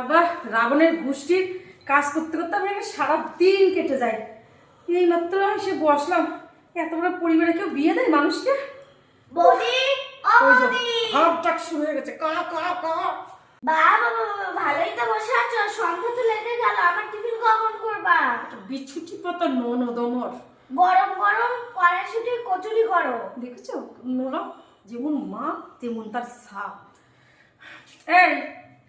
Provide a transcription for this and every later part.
আবার রাবণের গোষ্ঠীর কাজ করতে করতে আমি সারা দিন কেটে যায় এই মাত্র এসে বসলাম। এত বড় পরিবারে কেউ বিয়ে দেয় মানুষকে? বৌদি ও ওই যে বৌদি। হাফ ডাক শুরু হয়ে গেছে। কা কা কা। বাবা ভালোই তো বসে আছো। সন্ধ্যা তো লেগে গেল। আমার টিফিন কখন করবা? বিছুটি পাতা ননদমর গরম গরম কচুরি করো। দেখেছ? নোরা যেমন মা তেমন তার সাপ এই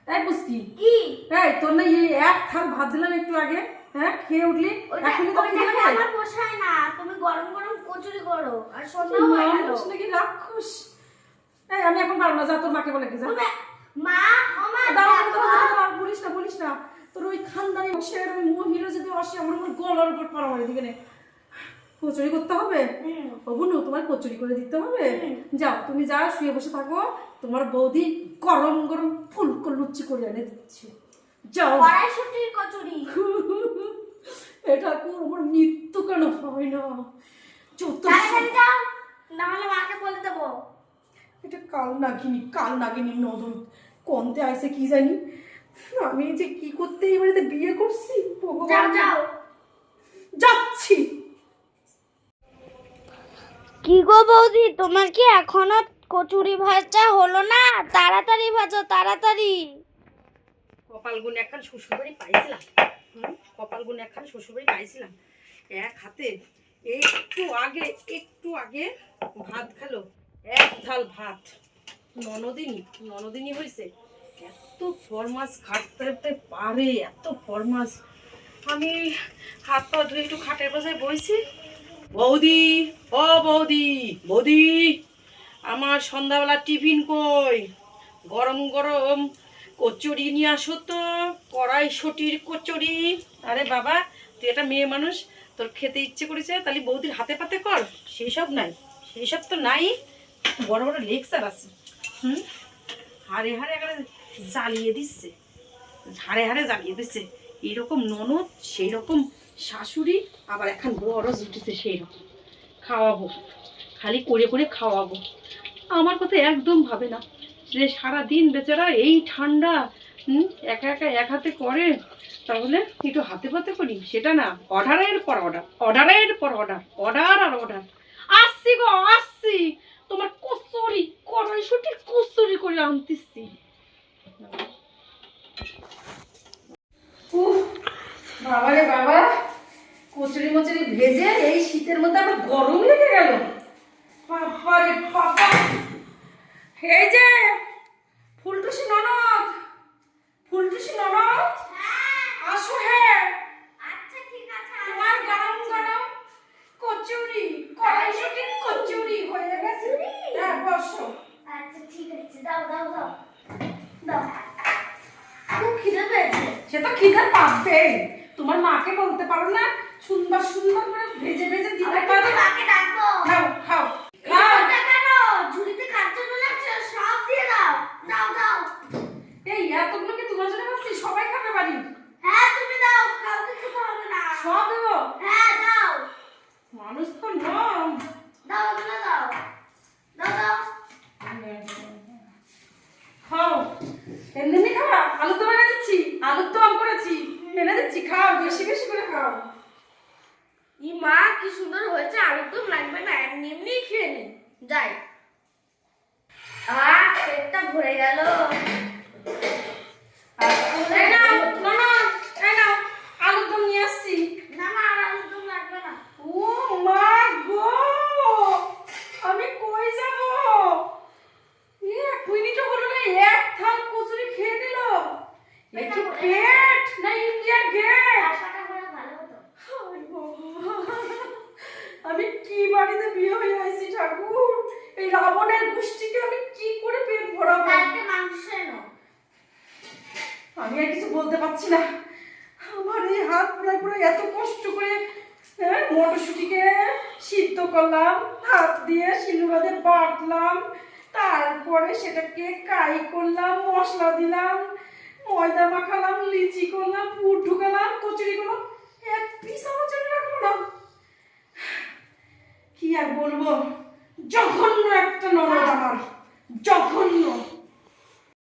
এই বুঝকি কি? এই তোর না এই এক থাল ভাত দিলাম একটু আগে হ্যাঁ খেয়ে উঠলি। এখনই তো খেয়ে খেয়ে আমার পোষায় না তুমি গরম গরম কচুরি করো আর সন্ধ্যা হয়ে গেল। মানুষ নাকি রাক্ষস? এই আমি এখন পারব না যা তোর মাকে বলে কি যা। মা ও মা দাঁড়া, দাঁড়া, বলিস না বলিস না। তোর ওই খানদানি বংশের ওই মহিলা যদি আসে আমার গলার উপর পড়া এদিকে নে। কচুরি করতে হবে। ও বুনু তোমার কচুরি করে দিতে হবে? যাও তুমি যাও শুয়ে বসে থাকো। তোমার বৌদি গরম গরম ফুলকো লুচি করে এনে দিচ্ছে। যাও। কড়াইশুটির কচুরি। এটা কোন আমার মৃত্যু কেন হয় না? যাও নাহলে মাকে বলে দেবো। এটা কাল নাগিনি কাল নাগিনি নদন কমতে আইসে কি জানি? আমি যে কি করতে বাড়িতে বিয়ে করছি যাও যাও। যাচ্ছি। কি গো বৌদি? তোমার কি এখনও কচুরি ভাজা হলো না? তাড়াতাড়ি ভাজো, তাড়াতাড়ি। কপাল গুণ একখান শ্বশুরবাড়ি পাইছিলাম। কপাল গুণ একখান শ্বশুরবাড়ি পাইছিলাম। এক হাতে একটু আগে একটু আগে ভাত খেলো। এক থাল ভাত। ননদিনী ননদিনী হয়েছে এত ফরমাস খাটতে পারে, এত ফরমাস। আমি হাত পা ধুয়ে একটু খাটের পাশে বইছি। বৌদি, ও বৌদি বৌদি, আমার সন্ধ্যাবেলা টিফিন কই? গরম গরম কচুরি নিয়ে আসো তো কড়াইশুটির কচুরি। আরে বাবা, তুই একটা মেয়ে মানুষ, তোর খেতে ইচ্ছে করেছে, তাহলে বৌদির হাতে পাতে কর, সেই সব নাই, সেই সব তো নাই। বড় বড় লেকচার আছে। হুম? হাড়ে হাড়ে একেবারে জ্বালিয়ে দিচ্ছে, হাড়ে হাড়ে জ্বালিয়ে দিচ্ছে। এইরকম ননদ সেই রকম শাশুড়ি, আবার এখন বড় জুটেছে সেই রকম খাওয়াবো, খালি করে করে খাওয়াবো। আমার কথা একদম ভাবে না যে সারাদিন বেচারা এই ঠান্ডা একা একা এক হাতে করে, তাহলে একটু হাতে পাতে করি? সেটা না অর্ডারের পর অর্ডার অর্ডারের পর অর্ডার অর্ডার আর অর্ডার আসছি গো, আসছি। তোমার কচুরি কড়াইশুটির কচুরি করে আনতেছি। বাবা রে বাবা কচুরি মচুরি ভেজে এই শীতের মধ্যে আবার গরম লেগে গেল। বাবা রে বাবা। এই যে ফুলটুসি ননদ ফুলটুসি ননদ আসো হ্যাঁ। আচ্ছা ঠিক আছে তোমার গরম গরম কচুরি কড়াইশুটি কচুরি হয়ে গেছে। হ্যাঁ বসো। আচ্ছা ঠিক আছে দাও দাও দাও। দাও। খুব খিদে পেয়েছে। সে তো খিদে পাবে তোমার মাকে বলতে পারো না? সুন্দর সুন্দর করে ভেজে ভেজে দিতে পারো। মাকে ডাকবো। খাও খাও। ঝুড়িতে কাঁচা লাগছে সব দিয়ে কচুরি খেয়ে নিল। এ কি পেট না ইন্ডিয়ান গেট আশাটা করে ভালো হতো হায় বাবা, আমি কি বাড়িতে বিয়ে হয়ে আইছি ঠাকুর? এই রাবণের গোষ্ঠীকে আমি কি করে পেট ভরাবো? মাংস আমি আর কিছু বলতে পারছি না। আমার এই হাত পুরাই পুরাই এত কষ্ট করে হ্যাঁ, মটরশুটিকে সিদ্ধ করলাম হাত দিয়ে শিলুবাদে বাটলাম তারপরে সেটাকে কাই করলাম মশলা দিলাম ময়দা মাখালাম লিচি করলাম পুর ঢুকালাম কচুরি করলাম এক পিস আমার জন্য রাখল না কি আর বলব জঘন্য একটা ননদ আমার জঘন্য।